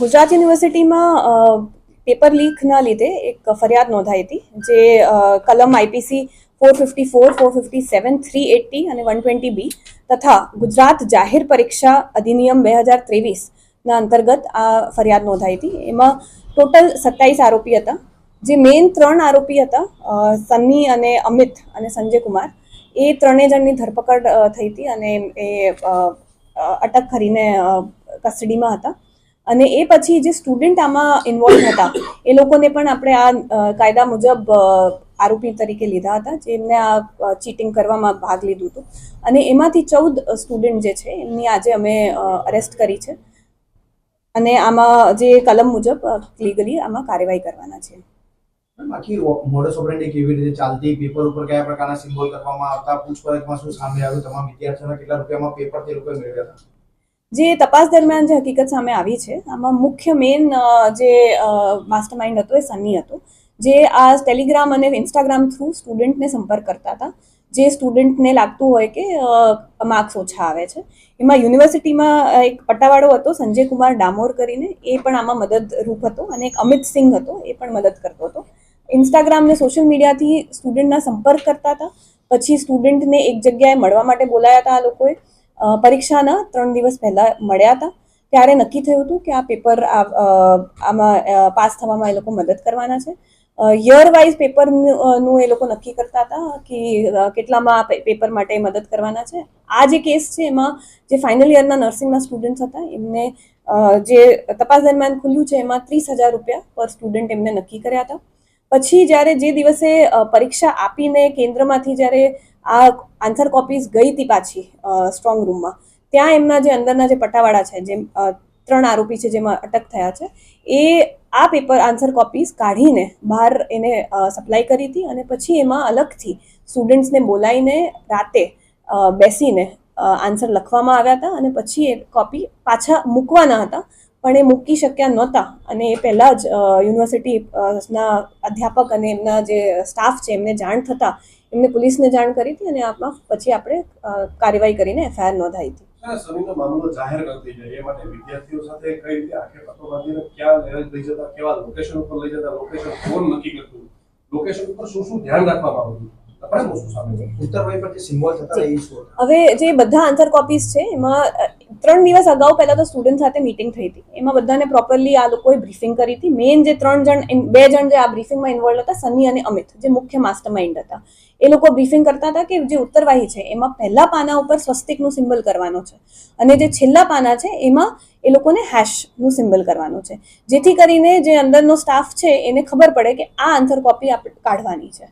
ગુજરાત યુનિવર્સિટીમાં પેપર લીકના લીધે એક ફરિયાદ નોંધાઈ હતી, જે કલમ IPC four fifty four four fifty seven, three eighty અને વન ટ્વેન્ટી બી તથા ગુજરાત જાહેર પરીક્ષા અધિનિયમ બે હજાર ત્રેવીસના અંતર્ગત આ ફરિયાદ નોંધાઈ હતી. એમાં ટોટલ સત્તાવીસ આરોપી હતા. જે મેઇન ત્રણ આરોપી હતા સન્ની અને અમિત અને સંજય કુમાર એ ત્રણેય જણની ધરપકડ થઈ હતી અને એ અટક કરીને કસ્ટડીમાં હતા. અને એ પછી જે સ્ટુડન્ટ આમાં ઇન્વોલ્વ હતા, એ લોકોને પણ આપણે આ કાયદા મુજબ આરોપી તરીકે લીધા હતા જેમને આ ચીટિંગ કરવામાં ભાગ લીધું હતું. અને એમાંથી ચૌદ સ્ટુડન્ટ જે છે, એમની આજે અમે અરેસ્ટ કરી છે. અને આમાં જે કલમ મુજબ લીગલી આમાં કાર્યવાહી કરવાના છે. બાકી મોડસ ઓપરેન્ડી કેવી રીતે ચાલતી? પેપર ઉપર કયા પ્રકારના સિમ્બોલ કરવામાં આવતા? પૂછપરછમાં શું સામે આવ્યું? તમામ વિદ્યાર્થીઓના કેટલા રૂપિયામાં પેપર તે લોકોએ મેળવ્યા હતા? જે તપાસ દરમિયાન જે હકીકત સામે આવી છે, આમાં મુખ્ય મેઇન જે માસ્ટર માઇન્ડ હતો એ સની હતો, જે આ ટેલિગ્રામ અને ઇન્સ્ટાગ્રામ થ્રુ સ્ટુડન્ટને સંપર્ક કરતા હતા. જે સ્ટુડન્ટને લાગતું હોય કે માર્ક્સ ઓછા આવે છે. એમાં યુનિવર્સિટીમાં એક પટ્ટાવાળો હતો, સંજય કુમાર ડામોર કરીને, એ પણ આમાં મદદરૂપ હતો અને એક અમિત સિંઘ હતો, એ પણ મદદ કરતો હતો. ઇન્સ્ટાગ્રામ ને સોશિયલ મીડિયાથી સ્ટુડન્ટના સંપર્ક કરતા હતા. પછી સ્ટુડન્ટને એક જગ્યાએ મળવા માટે બોલાયા હતા આ લોકોએ. પરીક્ષાના ત્રણ દિવસ પહેલા મળ્યા હતા. ત્યારે નક્કી થયું હતું કે આ પેપર આમાં પાસ થવામાં એ લોકો મદદ કરવાના છે. યર વાઇઝ પેપરનું એ લોકો નક્કી કરતા હતા કે કેટલામાં પેપર માટે મદદ કરવાના છે. આ જે કેસ છે એમાં જે ફાઇનલ યરના નર્સિંગના સ્ટુડન્ટ્સ હતા, એમને જે તપાસ દરમિયાન ખુલ્યું છે, એમાં ત્રીસ હજાર રૂપિયા પર સ્ટુડન્ટ એમને નક્કી કર્યા હતા. પછી જ્યારે જે દિવસે પરીક્ષા આપીને કેન્દ્રમાંથી જ્યારે આ આન્સર કોપીઝ ગઈ હતી પાછી સ્ટ્રોંગ રૂમમાં ત્યાં એમના જે અંદરના જે પટ્ટાવાળા છે જે ત્રણ આરોપી છે જેમાં અટક થયા છે, એ આ પેપર આન્સર કોપીઝ કાઢીને બહાર એને સપ્લાય કરી હતી અને પછી એમાં અલગથી સ્ટુડન્ટ્સને બોલાવીને રાતે બેસીને આન્સર લખવામાં આવ્યા હતા અને પછી એ કોપી પાછા મૂકવાના હતા. પણ એ મૂકી શક્યા નહોતા. અને એ પહેલાં જ યુનિવર્સિટીના યુનિવર્સિટી ના અધ્યાપક અને એમના જે સ્ટાફ છે એમને જાણ થતાં એમને પોલીસને જાણ કરી હતી અને આમાં પછી આપણે કાર્યવાહી કરીને એફઆઈઆર નોંધાઈ હતી. સર, સમીરનો મામલો જાહેર કરી થઈ જાય એ માટે વિદ્યાર્થીઓ સાથે કઈ રીતે આંખે પટ્ટો બાંધીને ક્યાં લઈ જતા કેવા લોકેશન ઉપર લઈ જતા લોકેશન કોણ નક્કી કરતું? લોકેશન ઉપર શું શું ધ્યાન રાખવામાં આવતું આપણે શું સામે છે. ઉત્તરભાઈ પર જે સિમ્બોલ થતા હતા એ શું હતા? હવે જે બધા આન્સર કોપીઝ છે એમાં ત્રણ દિવસ અગાઉ પહેલા તો સ્ટુડન્ટ સાથે મીટિંગ થઈ હતી. એમાં બધાને પ્રોપરલી આ લોકોએ બ્રીફિંગ કરી હતી. મેઇન જે ત્રણ જણ બે જણ જે આ બ્રીફિંગમાં ઇન્વોલ્વ હતા, સની અને અમિત, જે મુખ્ય માસ્ટર માઇન્ડ હતા. એ લોકો બ્રીફિંગ કરતા હતા કે જે ઉત્તરવાહી છે, એમાં પહેલા પાના ઉપર સ્વસ્તિકનું સિમ્બલ કરવાનો છે. અને જે છેલ્લા પાના છે, એમાં એ લોકોને હેશનું સિમ્બલ કરવાનું છે. જેથી કરીને જે અંદરનો સ્ટાફ છે, એને ખબર પડે કે આ આન્સર કોપી આપણે કાઢવાની છે.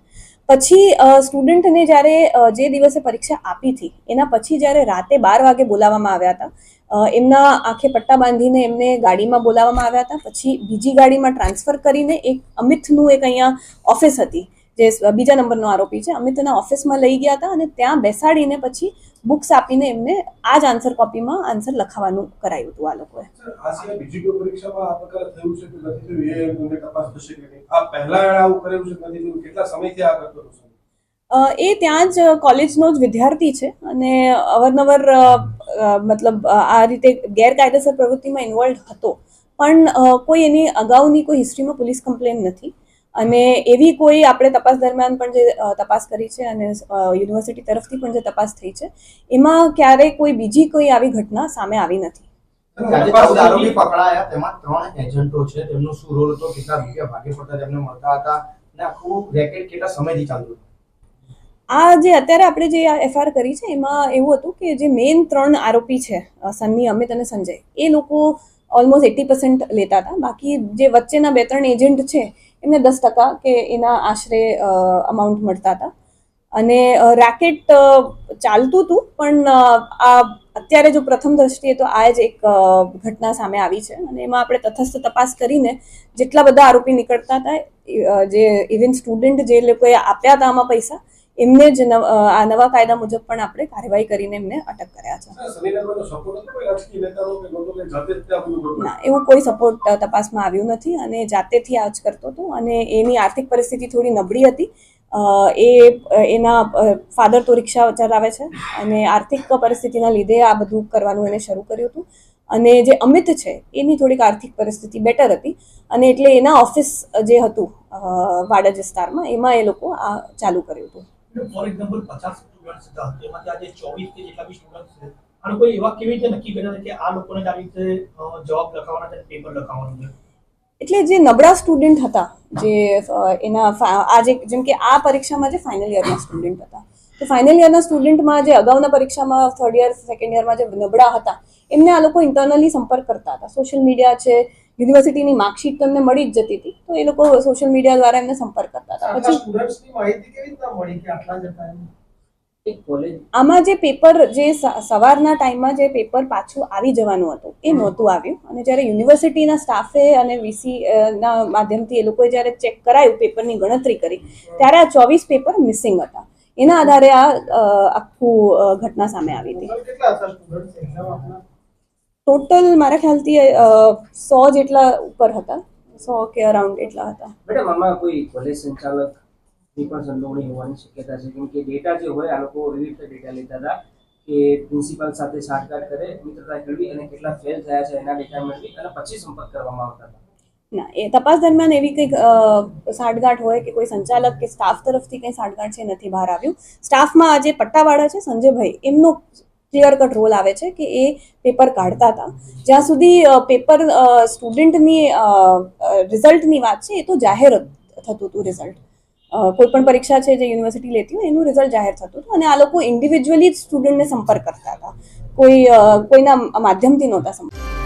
પછી સ્ટુડન્ટને જ્યારે જે દિવસે પરીક્ષા આપી હતી, એના પછી જ્યારે રાતે બાર વાગે બોલાવવામાં આવ્યા હતા એમના આંખે પટ્ટા બાંધીને એમને ગાડીમાં બોલાવવામાં આવ્યા હતા, પછી બીજી ગાડીમાં ટ્રાન્સફર કરીને એક અમિતનું એક અહીંયા ઓફિસ હતી. જે બીજા નંબરનો આરોપી છે અમિતના ઓફિસમાં લઈ ગયા હતા અને ત્યાં બેસાડીને પછી બુક્સ આપીને એમને આ જ આન્સર કોપીમાં આન્સર લખાવવાનું કરાયું હતું આ લોકોએ. સર આ સિવાય બીજી કોઈ પરીક્ષામાં આ પ્રકારે થયું છે કે નથી થયું? એ તપાસ થશે કે નહીં? આ પહેલા આવું કરેલું છે નથી થયું? કેટલા સમયથી આ કરતો હતો એ ત્યાં જ કોલેજનો જ વિદ્યાર્થી છે અને અવારનવાર મતલબ આ રીતે ગેરકાયદેસર પ્રવૃત્તિમાં ઇન્વોલ્વ હતો. પણ કોઈ એની અગાઉની કોઈ હિસ્ટ્રીમાં પોલીસ કમ્પ્લેન નથી. અને એવી કોઈ આપણે તપાસ દરમિયાન પણ જે તપાસ કરી છે અને યુનિવર્સિટી તરફથી પણ જે તપાસ થઈ છે એમાં ક્યારેય કોઈ બીજી કોઈ આવી ઘટના સામે આવી નથી. આજે પકડાયા તેમાં ત્રણ એજન્ટો છે તેમનો શું રોલ હતો કેટલા રૂપિયા ભાગે પડતા તેમને મળતા હતા અને આખું રેકેટ કેટલા સમયથી ચાલતું હતું? આ જે અત્યારે આપણે જે એફઆઈઆર કરી છે એમાં એવું હતું કે જે મેઇન ત્રણ આરોપી છે સન્ની અમિત અને સંજય એ લોકો ઓલમોસ્ટ એટી પર્સન્ટ લેતા હતા. બાકી જે વચ્ચેના બે ત્રણ એજન્ટ છે એમને દસ ટકા કે એના આશરે અમાઉન્ટ મળતા હતા. અને રેકેટ ચાલતું હતું, પણ આ અત્યારે જો પ્રથમ દ્રષ્ટિએ તો આ જ એક ઘટના સામે આવી છે. અને એમાં આપણે તથસ્થ તપાસ કરીને જેટલા બધા આરોપી નીકળતા હતા જે ઇવન સ્ટુડન્ટ જે લોકોએ આપ્યા હતા આમાં પૈસા એમને જ નવ- આ નવા કાયદા મુજબ પણ આપણે કાર્યવાહી કરીને એમને અટક કર્યા છે. ના એવું કોઈ સપોર્ટ તપાસમાં આવ્યું નથી અને જાતેથી આ જ કરતો હતો અને એની આર્થિક પરિસ્થિતિ થોડી નબળી હતી. એ એના ફાધર તો રિક્ષા ચલાવે છે અને આર્થિક પરિસ્થિતિના લીધે આ બધું કરવાનું એને શરૂ કર્યું હતું. અને જે અમિત છે એની થોડીક આર્થિક પરિસ્થિતિ બેટર હતી અને એટલે એના ઓફિસ જે હતું અ, વાડજ વિસ્તારમાં એમાં એ લોકો આ ચાલુ કર્યું હતું. ફોર એક્ઝામ્પલ પચાસ સ્ટુડન્ટ્સ હતા એમાંથી આજે ચોવીસ કે જેટલા બી સ્ટુડન્ટ છે, અને કોઈ એવા કેવી રીતે નક્કી કર્યા કે આ લોકોને જ રીતે જવાબ લખાવવાના છે પેપર લખાવવાનું છે? એટલે જે નબળા સ્ટુડન્ટ હતા, જે એના આજે જેમ કે આ પરીક્ષામાં જે ફાઇનલ યરના સ્ટુડન્ટ હતા, તો ફાઇનલ યરના સ્ટુડન્ટમાં જે અગાઉના પરીક્ષામાં થર્ડ યર સેકન્ડ યરમાં જે નબળા હતા, એમને આ લોકો ઇન્ટરનલી સંપર્ક કરતા હતા. સોશિયલ મીડિયા છે યુનિવર્સિટીની માર્કશીટ તમને મળી જ જતી હતી તો એ લોકો સોશિયલ મીડિયા દ્વારા એમને સંપર્ક કરતા હતા. પછી સ્ટુડન્ટ્સની માહિતી કેવી રીતના મળી કે આટલા જ હતા એમ? એક કોલેજ આમાં જે પેપર જે સવારના ટાઈમમાં જે પેપર પાછું આવી જવાનું હતું એ નહોતું આવ્યું. અને જ્યારે યુનિવર્સિટીના સ્ટાફે અને વીસી ના માધ્યમથી એ લોકોએ જ્યારે ચેક કરાયું પેપરની ગણતરી કરી ત્યારે આ ચોવીસ પેપર મિસિંગ હતા. એના આધારે આ આખું ઘટના સામે આવી હતી. ટોટલ મારા ખ્યાલથી સો જેટલા ઉપર હતા. સો કે અરાઉન્ડ એટલા હતા. મેડમ આમાં કોઈ કોલેજ સંચાલકની પણ સંડોવણી હોવાની શક્યતા છે? કેમ કે ડેટા જે હોય આ લોકો એવી રીતે ડેટા લેતા હતા કે પ્રિન્સિપાલ સાથે સાઠગાંઠ કરે મિત્રતા કરવી અને કેટલા ફેલ થયા છે એના ડેટા મેળવી અને પછી સંપર્ક કરવામાં આવતા હતા. ના એ તપાસ દરમિયાન એવી કંઈક સાંઠગાંઠ હોય કે કોઈ સંચાલક કે સ્ટાફ તરફથી કંઈ સાંઠગાંઠ છે નથી બહાર આવ્યું. સ્ટાફમાં આજે પટ્ટાવાળા છે સંજયભાઈ. એમનો ક્લિયર કટ રોલ આવે છે કે એ પેપર કાઢતા હતા. જ્યાં સુધી પેપર સ્ટુડન્ટની રિઝલ્ટની વાત છે, એ તો જાહેર થતું હતું રિઝલ્ટ કોઈ પણ પરીક્ષા છે જે યુનિવર્સિટી લેતી હોય, એનું રિઝલ્ટ જાહેર થતું હતું અને આ લોકો ઇન્ડિવિજ્યુઅલી સ્ટુડન્ટને સંપર્ક કરતા હતા. કોઈ કોઈના માધ્યમથી નહોતા સંપર્ક.